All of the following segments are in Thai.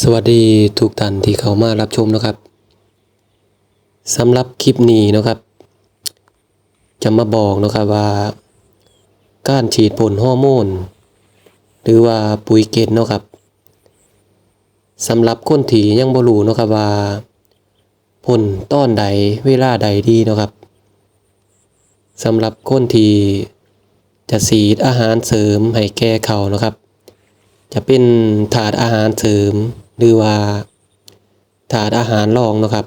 สวัสดีทุกท่านที่เข้ามารับชมนะครับสำหรับคลิปนี้นะครับ จะมาบอกนะครับว่า การฉีดพ่นฮอร์โมน หรือว่าปุ๋ยเกตนะครับสำหรับคนที่ยังบ่รู้นะครับว่าพ่นต้อนใดเวลาใดดีนะครับสำหรับคนที่จะฉีดอาหารเสริมให้แก่เขานะครับ จะเป็นถาดอาหารเสริม หรือว่าถาดอาหารรองนะครับ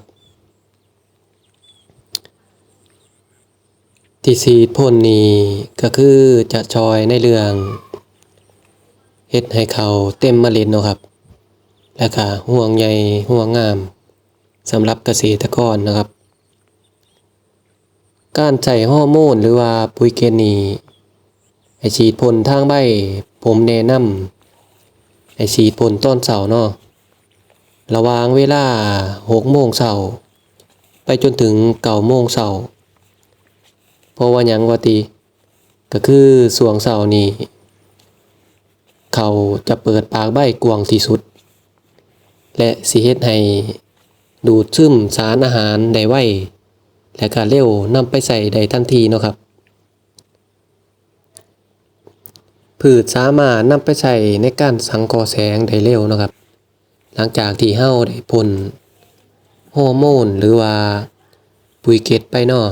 ที่สีดพ่นนี้ก็คือจะชอยในเรื่องเฮ็ดให้เขาเต็มเมล็ดนะครับ และก็ห่วงใยห่วงงามสำหรับเกษตรกรนะครับ การใช้ฮอร์โมนหรือว่าปุ๋ยเคมีให้ฉีดพ่นทางใบผมแนะนำ ไอฉีดพ่นต้นเสาเนาะระหว่างเวลาหกโมงเสาไปจนถึงเก้าโมงเสาเพราะว่าหยังว่าติก็คือสวงเสานี่เขาจะเปิดปากใบกวางที่สุด และสิเฮ็ดให้ดูดซึมสารอาหารได้ไวและก็เร็วนำไปใส่ได้ทันทีเนาะครับ พืชสามารถนำไปใช้ในการสังเคราะแสงได้เร็วนะครับ หลังจากที่เฮาได้พ่นฮอร์โมนหรือว่าปุ๋ยเกตไปเนาะ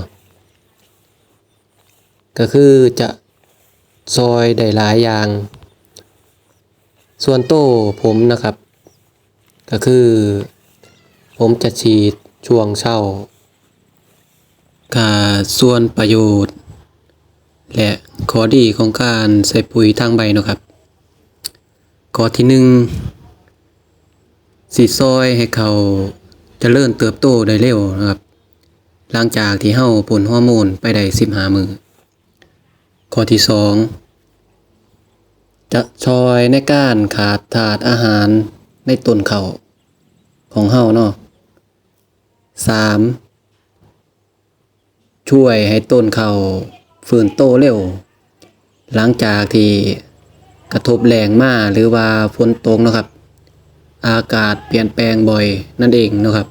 ก็คือจะซอยได้หลายอย่าง ส่วนโต้ผมนะครับ ก็คือ ผมจะฉีดช่วงเช้ากาส่วนประโยชน์ และข้อดีของการใส่ปุ๋ยทางใบนะครับข้อที่หนึ่งสีซอยให้เขาเจริญเติบโตได้เร็วนะครับ หลังจากที่เฮาพ่นฮอร์โมนไปได้15มือข้อที่สองจะช่วยในการขาดธาตุอาหารในต้นเขาของเฮาเนาะสามช่วยให้ต้นเขา ฟื้นโตเร็ว หลังจากที่กระทบแรงมากหรือว่าฝนตกนะครับ อากาศเปลี่ยนแปลงบ่อยนั่นเองนะครับ